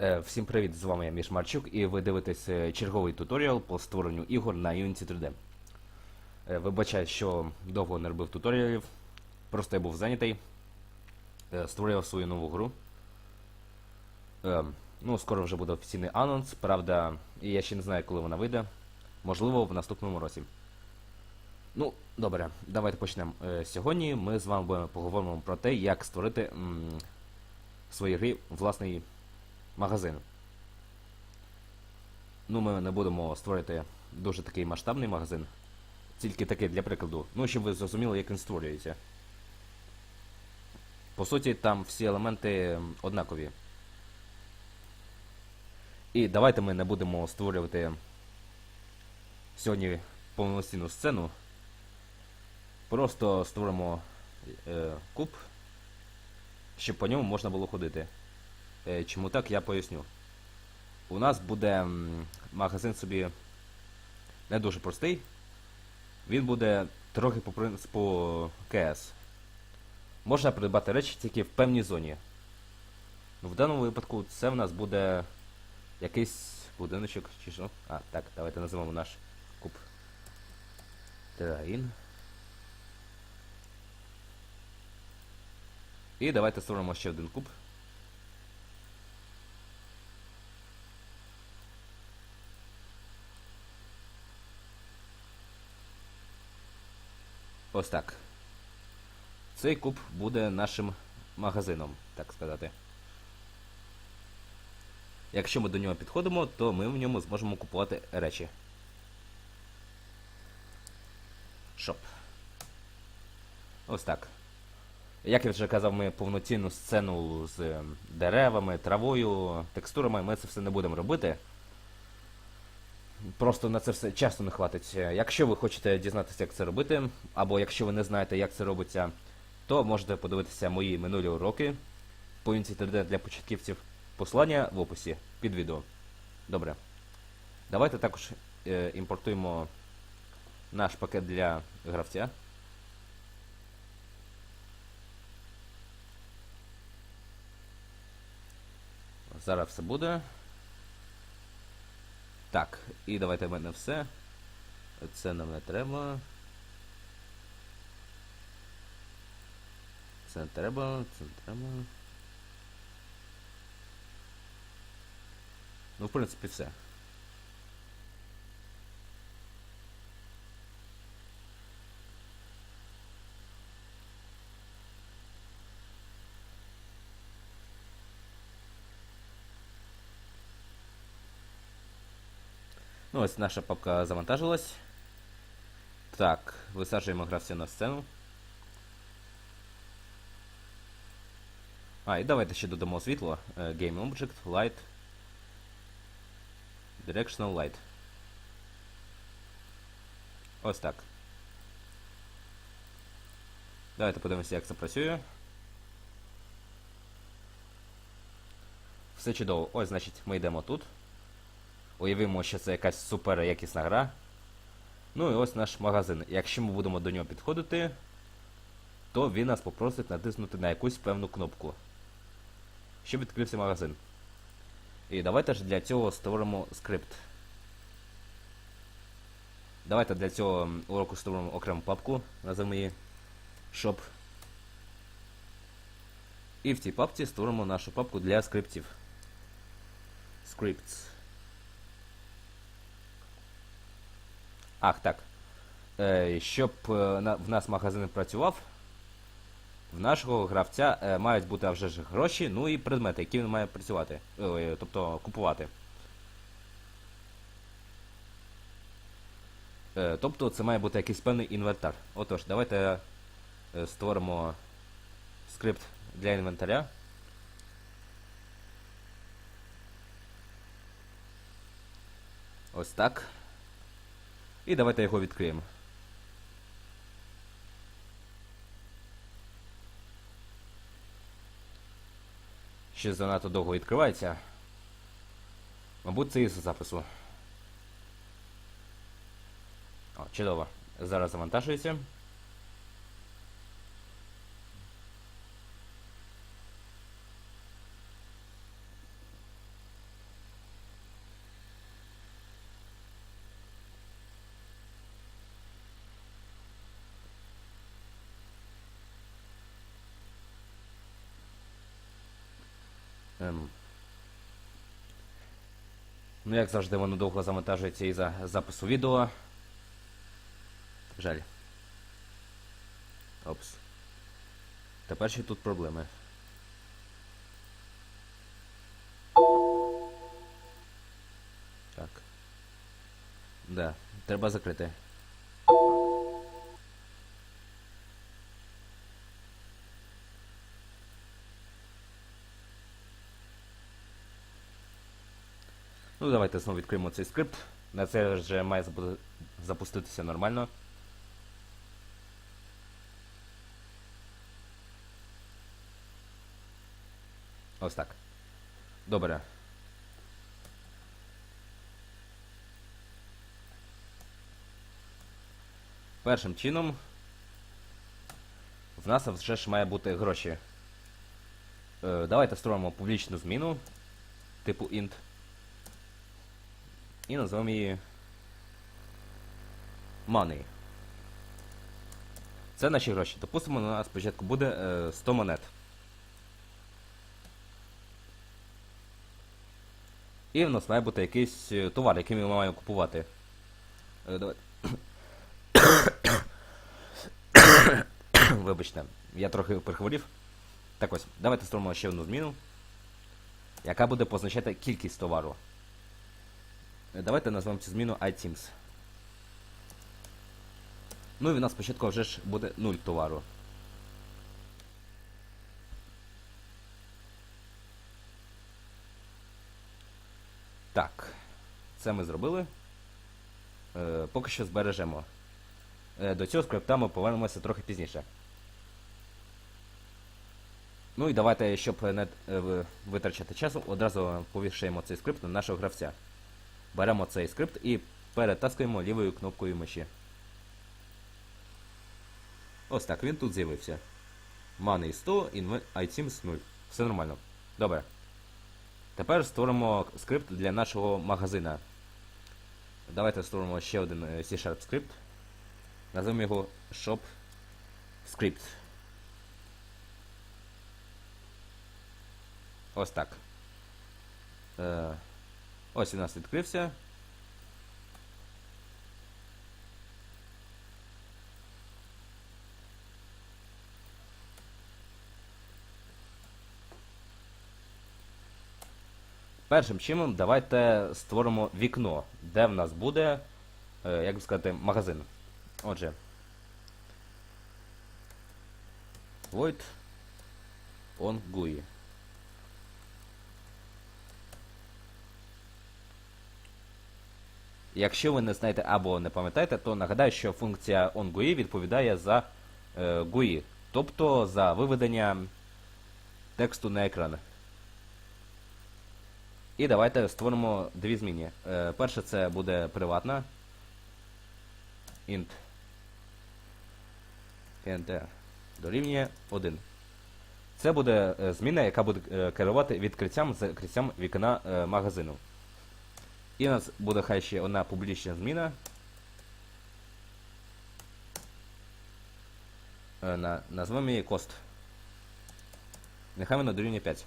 Е, Всім привіт, з вами я Міш Марчук, і ви дивитесь е, черговий туторіал по створенню ігор на Unity 3D. Е, Вибачаю, що довго не робив туторіалів, просто я був зайнятий. Створював свою нову гру. Ну, скоро вже буде офіційний анонс, правда, і я ще не знаю, коли вона вийде. Можливо, в наступному році. Ну, добре, давайте почнемо. Сьогодні ми з вами поговоримо про те, як створити м, в своїй грі власний магазин. Ну, ми не будемо створити дуже такий масштабний магазин. Тільки такий для прикладу. Ну, щоб ви зрозуміли, як він створюється. По суті, там всі елементи однакові. І давайте ми не будемо створювати сьогодні повноцінну сцену. Просто створимо е, куб, щоб по ньому можна було ходити. Е, Чому так, я поясню. У нас буде магазин собі не дуже простий. Він буде трохи по принципу КС. Можна придбати речі тільки в певній зоні. Ну, в даному випадку це в нас буде якийсь будиночок чи що. А, так, давайте назвемо наш куб. Train. І давайте створимо ще один куб. Ось так. Цей куб буде нашим магазином, так сказати. Якщо ми до нього підходимо, то ми в ньому зможемо купувати речі. Шоп. Ось так. Як я вже казав, ми повноцінну сцену з деревами, травою, текстурами, ми це все не будемо робити. Просто на це все часу не хватить. Е, Якщо ви хочете дізнатися, як це робити, або якщо ви не знаєте, як це робиться, то можете подивитися мої минулі уроки по Unity 3D для початківців. Посилання в описі під відео. Добре. Давайте також е, імпортуємо наш пакет для гравця. Зараз все буде. Так, і давайте в мене все. Це нам не треба. Це не треба, це не треба. Ну, в принципі, все. Ось наша папка завантажилась. Так, висаджуємо гравця на сцену. А, і давайте ще додамо світло. Е, Game Object, Light. Directional Light. Ось так. Давайте подивимося, як це працює. Все чудово. Ось, значить, ми йдемо тут. Уявимо, що це якась супер якісна гра. Ну і ось наш магазин. Якщо ми будемо до нього підходити, то він нас попросить натиснути на якусь певну кнопку, щоб відкрився магазин. І давайте ж для цього створимо скрипт. Давайте для цього уроку створимо окрему папку, назвемо її Shop. І в цій папці створимо нашу папку для скриптів. Scripts. Ах, так. Е, щоб е, в нас магазин працював, в нашого гравця е, мають бути вже ж гроші, ну і предмети, які він має працювати. Ой, тобто купувати. Е, тобто це має бути якийсь певний інвентар. Отож, давайте е, створимо скрипт для інвентаря. Ось так. І давайте його відкриємо. Ще занадто довго відкривається. Мабуть, це із запису. О, чудово. Зараз завантажується. Ем. Ну, як завжди, воно довго завантажується із за запису відео. Жаль. Опс. Тепер ще тут проблеми. Так. Да, треба закрити. Ну, давайте знову відкриємо цей скрипт. На це вже має запуститися нормально. Ось так. Добре. Першим чином в нас вже ж має бути гроші. Е, давайте створимо публічну зміну типу int. І назвемо її Money. Це наші гроші. Допустимо, у нас спочатку буде е, 100 монет. І в нас має бути якийсь е, товар, який ми маємо купувати. Е. Вибачте, я трохи перехворів. Так ось, давайте створимо ще одну зміну, яка буде позначати кількість товару. Е, Давайте назвемо цю зміну iTeams. Ну і в нас спочатку вже ж буде 0 товару. Так. Це ми зробили. Е, поки що збережемо. Е, до цього скрипта ми повернемося трохи пізніше. Ну і давайте, щоб не е, витрачати часу, одразу повішаємо цей скрипт на нашого гравця. Беремо цей скрипт і перетаскуємо лівою кнопкою миші. Ось так, він тут з'явився. Money 100, inv- iTeams 0. Все нормально. Добре. Тепер створимо скрипт для нашого магазина. Давайте створимо ще один е, C-Sharp скрипт. Назвемо його Shop Script. Ось так. Ось у нас відкрився. Першим чином давайте створимо вікно, де в нас буде, е, як би сказати, магазин. Отже. Void on GUI. Якщо ви не знаєте або не пам'ятаєте, то нагадаю, що функція onGUI відповідає за е, GUI, тобто за виведення тексту на екран. І давайте створимо дві зміни. Е, перше це буде приватна. int enter дорівнює 1. Це буде е, зміна, яка буде е, керувати відкриттям закриттям вікна е, магазину. І у нас буде хай ще одна публічна зміна. Е, на, назвемо її cost. Нехай вона дорівнює 5.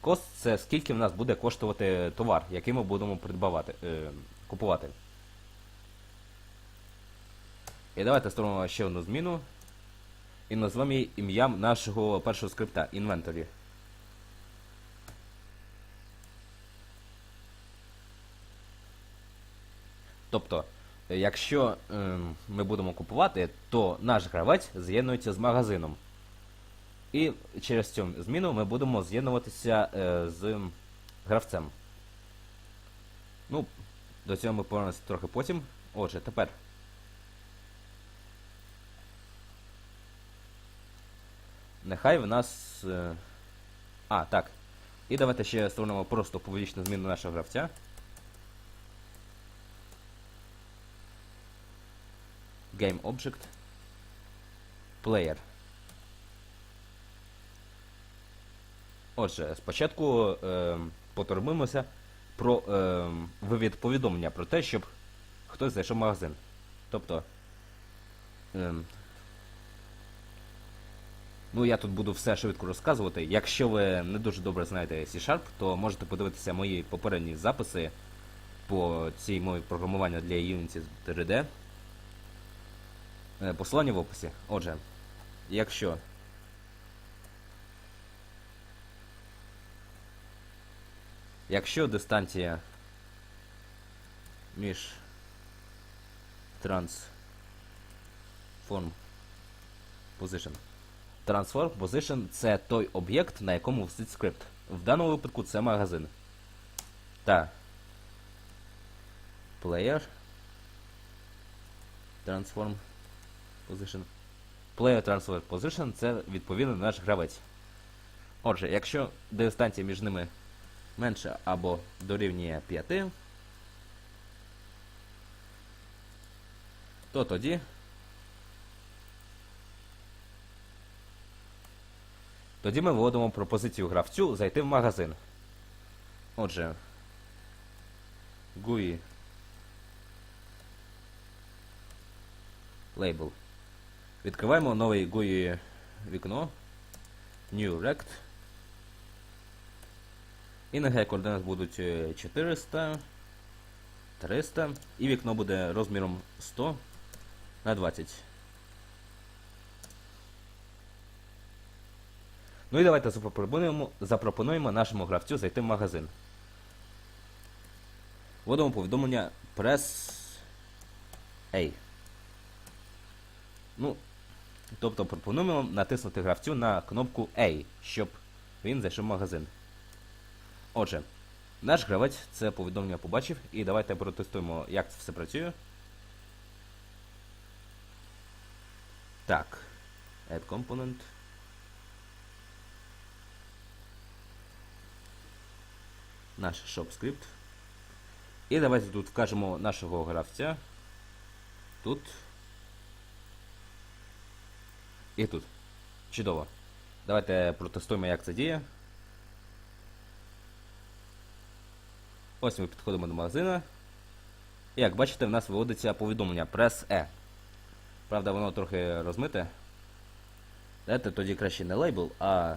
Кост це скільки в нас буде коштувати товар, який ми будемо придбавати, е, купувати. І давайте створимо ще одну зміну. І назвемо її ім'ям нашого першого скрипта Inventory. Тобто, якщо ем, ми будемо купувати, то наш гравець з'єднується з магазином. І через цю зміну ми будемо з'єднуватися е, з гравцем. Ну, до цього ми повернемося трохи потім. Отже, тепер. Нехай в нас. Е... А, так. І давайте ще створимо просто публічну зміну нашого гравця. Game Object. Player. Отже, спочатку е, потурбуємося про е, вивід повідомлення про те, щоб хтось зайшов в магазин. Тобто. Е, Ну, я тут буду все швидко розказувати. Якщо ви не дуже добре знаєте C-Sharp, то можете подивитися мої попередні записи по цій мові програмування для Unity 3D. Е, Посилання в описі. Отже, якщо Якщо дистанція між transform position. Transform position це той об'єкт, на якому висить скрипт. В даному випадку це магазин. Та player transform position. Player transfer position це відповідно наш гравець. Отже, якщо дистанція між ними менше або дорівнює 5, то тоді тоді ми вводимо пропозицію гравцю зайти в магазин. Отже, GUI Label. Відкриваємо новий GUI вікно. New Rect. І нехай координат будуть е, 400, 300, і вікно буде розміром 100 на 20. Ну і давайте запропонуємо, запропонуємо нашому гравцю зайти в магазин. Вводимо повідомлення Press A. Ну, тобто пропонуємо натиснути гравцю на кнопку A, щоб він зайшов в магазин. Отже, наш гравець це повідомлення побачив, і давайте протестуємо, як це все працює. Так. Add component. Наш shop скрипт. І давайте тут вкажемо нашого гравця. Тут. І тут. Чудово. Давайте протестуємо, як це діє. Ось ми підходимо до магазина. Як бачите, в нас виводиться повідомлення прес E. Правда, воно трохи розмите. Давайте тоді краще не лейбл, а